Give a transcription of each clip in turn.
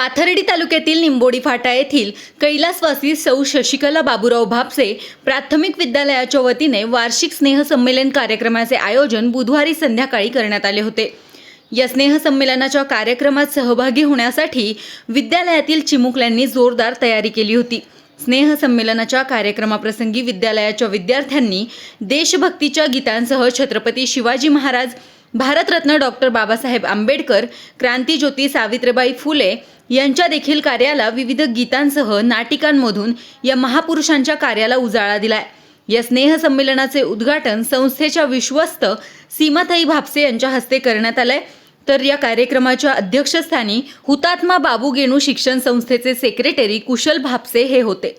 पाथर्डी तालुक्यातील निंबोडी फाटा येथील कैलासवासी सौ शशिकला बाबूराव भापसे प्राथमिक विद्यालयाच्या वतीने वार्षिक स्नेहसंमेलन कार्यक्रमाचे आयोजन बुधवारी संध्याकाळी करण्यात आले होते. या स्नेहसंमेलनाच्या कार्यक्रमात सहभागी होण्यासाठी विद्यालयातील चिमुकल्यांनी जोरदार तयारी केली होती. स्नेहसंमेलनाच्या कार्यक्रमाप्रसंगी विद्यालयाच्या विद्यार्थ्यांनी देशभक्तीच्या गीतांसह छत्रपती शिवाजी महाराज भारतरत्न डॉक्टर बाबासाहेब आंबेडकर क्रांतीज्योती सावित्रीबाई फुले यांच्या देखील कार्याला विविध गीतांसह नाटिकांमधून या महापुरुषांच्या कार्याला उजाळा दिलाय. या स्नेहसंमेलनाचे उद्घाटन संस्थेच्या विश्वस्त सीमाताई भापसे यांच्या हस्ते करण्यात आलंय. तर या कार्यक्रमाच्या अध्यक्षस्थानी हुतात्मा बाबू गेणू शिक्षण संस्थेचे सेक्रेटरी कुशल भापसे हे होते.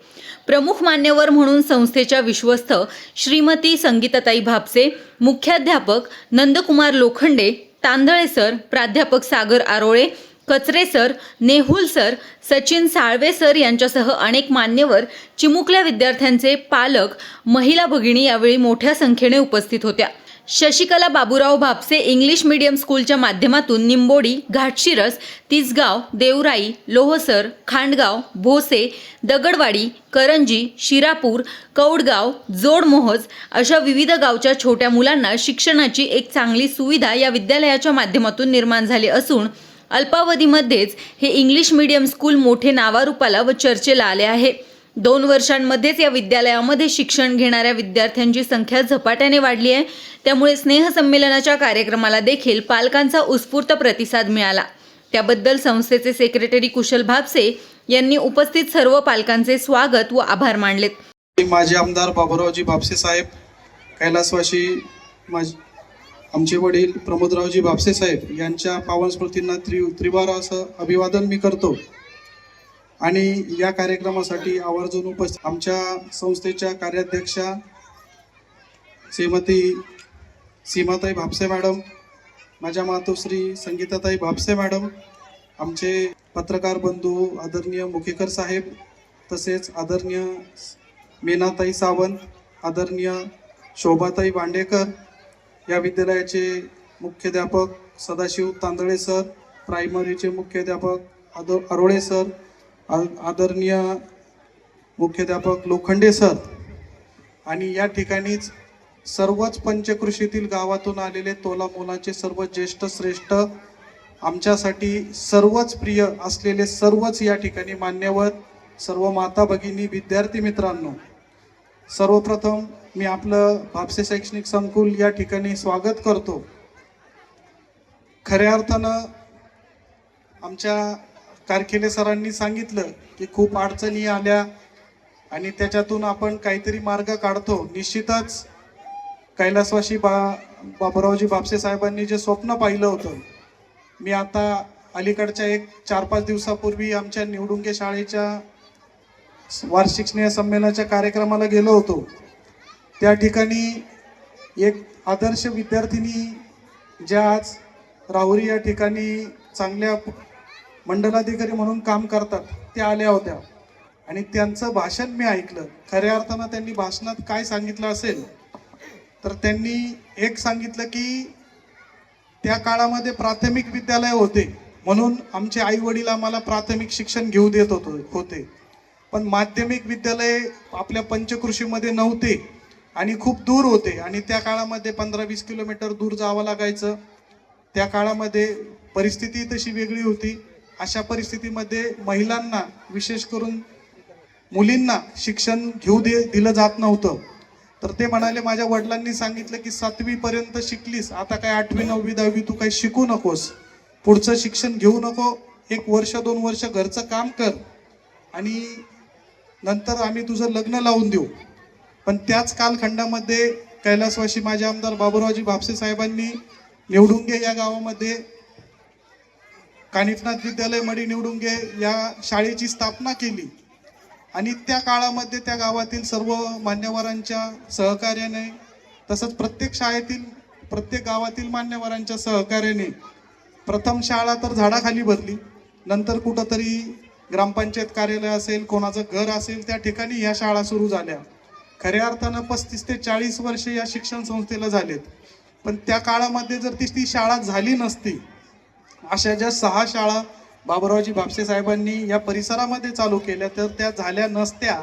प्रमुख मान्यवर म्हणून संस्थेच्या विश्वस्त श्रीमती संगीताताई भापसे मुख्याध्यापक नंदकुमार लोखंडे तांदळे सर प्राध्यापक Sagar Arole Kachare sir Nehul sir Sachin Salve sir यांच्यासह अनेक मान्यवर चिमुकल्या विद्यार्थ्यांचे पालक महिला भगिनी यावेळी मोठ्या संख्येने उपस्थित होत्या. शशिकला बाबूराव भापसे इंग्लिश मीडियम स्कूलच्या माध्यमातून निंबोडी घाटशिरस तिसगाव देवराई लोहसर खांडगाव भोसे दगडवाडी करंजी शिरापूर कौडगाव जोडमोहज अशा विविध गावच्या छोट्या मुलांना शिक्षणाची एक चांगली सुविधा या विद्यालयाच्या माध्यमातून निर्माण झाली असून अल्पावधीमध्येच हे इंग्लिश मीडियम स्कूल मोठे नावारूपाला व चर्चेला आले आहे. दोन वर्षांमध्येच या विद्यालयामध्ये शिक्षण घेणाऱ्या विद्यार्थ्यांची संख्या झपाट्याने वाढली आहे. त्यामुळे स्नेहसंमेलनाच्या कार्यक्रमाला देखील पालकांचा उत्स्फूर्त प्रतिसाद मिळाला. त्याबद्दल संस्थेचे सेक्रेटरी कुशल भापसे यांनी उपस्थित सर्व पालकांचे स्वागत व आभार मानलेत. माजी आमदार बाबुरावजी बापसे साहेब कैलासवाशी माज आमचे वडील प्रमोदरावजी बापसे साहेब यांच्या पावन स्मृतींना त्रि त्रिवार असं अभिवादन मी करतो. आणि या कार्यक्रमासाठी आवर्जून उपस्थित आमच्या संस्थेच्या कार्याध्यक्षा श्रीमती सीमाताई भापसे मॅडम माझ्या मातोश्री संगीताताई भापसे मॅडम आमचे पत्रकार बंधू आदरणीय मुखेकर साहेब तसेच आदरणीय मेनाताई सावंत आदरणीय शोभाताई बांडेकर या विद्यालयाचे मुख्याध्यापक सदाशिव तांदळे सर प्रायमरीचे मुख्याध्यापक आद अरोळे सर आदरणीय मुख्याध्यापक लोखंडे सर. आणि या ठिकाणीच सर्वच पंचकृषीतील गावातून आलेले तोला मोलाचे सर्व ज्येष्ठ श्रेष्ठ आमच्यासाठी सर्वच प्रिय असलेले सर्वच या ठिकाणी मान्यवर सर्व माता भगिनी विद्यार्थी मित्रांनो सर्वप्रथम मी आपलं भापसे शैक्षणिक संकुल या ठिकाणी स्वागत करतो. खऱ्या अर्थानं आमच्या कारखेले सरांनी सांगितलं की खूप अडचणी आल्या आणि त्याच्यातून आपण काहीतरी मार्ग काढतो. निश्चितच कैलासवाशी बा बाबुरावजी बापसे साहेबांनी जे स्वप्न पाहिलं होतं मी आता अलीकडच्या एक चार पाच दिवसापूर्वी आमच्या निवडुंगे शाळेच्या वार्षिक स्नेह संमेलनाच्या कार्यक्रमाला गेलो होतो. त्या ठिकाणी एक आदर्श विद्यार्थिनी ज्या आज राहुरी या ठिकाणी चांगल्या मंडलाधिकारी म्हणून काम करतात त्या आल्या होत्या. आणि त्यांचं भाषण मी ऐकलं. खऱ्या अर्थानं त्यांनी भाषणात काय सांगितलं असेल तर त्यांनी एक सांगितलं की त्या काळामध्ये प्राथमिक विद्यालय होते म्हणून आमचे आई वडील आम्हाला प्राथमिक शिक्षण घेऊ देत होतो होते. पण माध्यमिक विद्यालय आपल्या पंचकृषीमध्ये नव्हते आणि खूप दूर होते. आणि त्या काळामध्ये पंधरा वीस किलोमीटर दूर जावं लागायचं. त्या काळामध्ये परिस्थिती तशी वेगळी होती. अशा परिस्थितीमध्ये महिलांना विशेष करून मुलींना शिक्षण घेऊ दे दिलं जात नव्हतं. तर ते म्हणाले माझ्या वडिलांनी सांगितलं की सातवीपर्यंत शिकलीस. आता काय आठवी नववी दहावी तू काही शिकू नकोस. पुढचं शिक्षण घेऊ नको. एक वर्ष दोन वर्ष घरचं काम कर. आणि नंतर आम्ही तुझं लग्न लावून देऊ. पण त्याच कालखंडामध्ये कैलासवाशी माझे आमदार बाबुरावजी भापसे साहेबांनी निवडुंगे या गावामध्ये. कानिफनाथ विद्यालय मडी निवडुंगे या शाळेची स्थापना केली. आणि त्या काळामध्ये त्या गावातील सर्व मान्यवरांच्या सहकार्याने तसंच प्रत्येक शाळेतील प्रत्येक गावातील मान्यवरांच्या सहकार्याने प्रथम शाळा तर झाडाखाली भरली नंतर कुठंतरी ग्रामपंचायत कार्यालय असेल कोणाचं घर असेल त्या ठिकाणी ह्या शाळा सुरू झाल्या. खऱ्या अर्थानं पस्तीस ते चाळीस वर्ष या शिक्षण संस्थेला झालेत. पण त्या काळामध्ये जर ती ती शाळा झाली नसती अशा ज्या सहा शाळा बाबुरावजी भापसे साहेबांनी या परिसरामध्ये चालू केल्या तर त्या झाल्या नसत्या.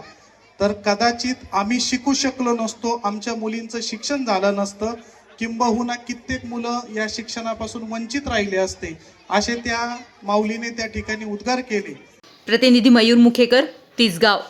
तर कदाचित आम्ही शिकू शकलो नसतो आमच्या मुलींचं शिक्षण झालं नसतं किंबहुना कित्येक मुलं या शिक्षणापासून वंचित राहिले असते असे त्या माऊलीने त्या ठिकाणी उद्गार केले. प्रतिनिधी मयूर मुखेकर तिसगाव.